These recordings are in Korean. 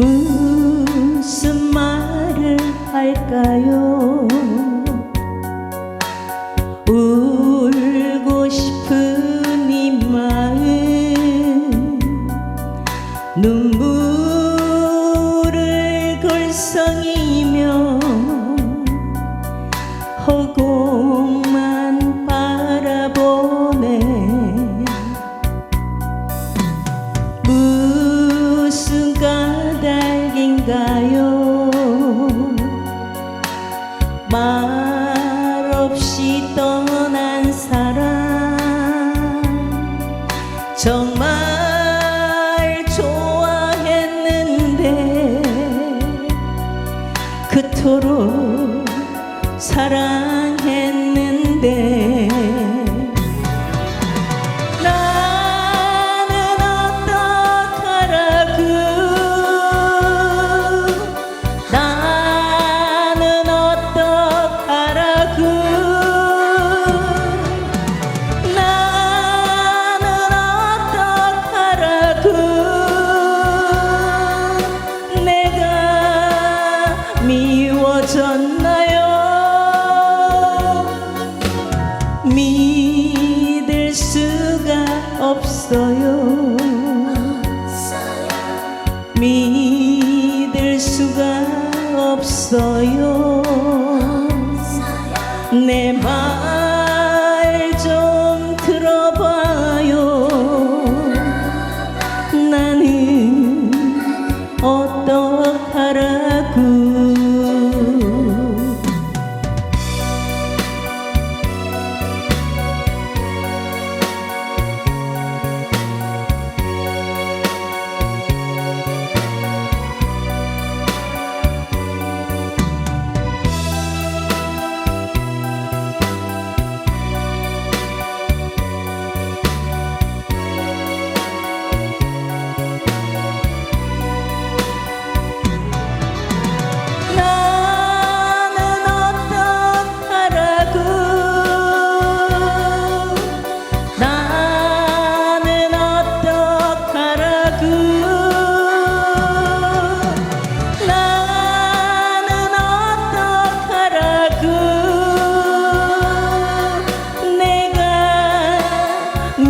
무슨 말을 할까요? 건가요? 말없이 떠난 사람 정말 좋아했는데 그토록 사랑 없어요. 내 마음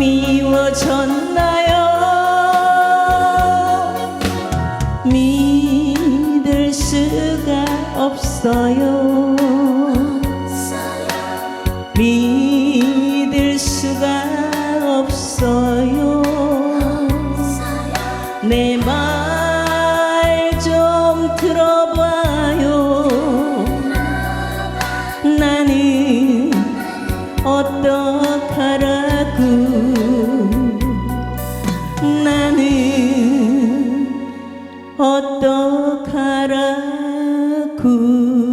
미워졌나요? 믿을 수가 없어요. 믿을 수가 없어요. 내 마음. Ooh.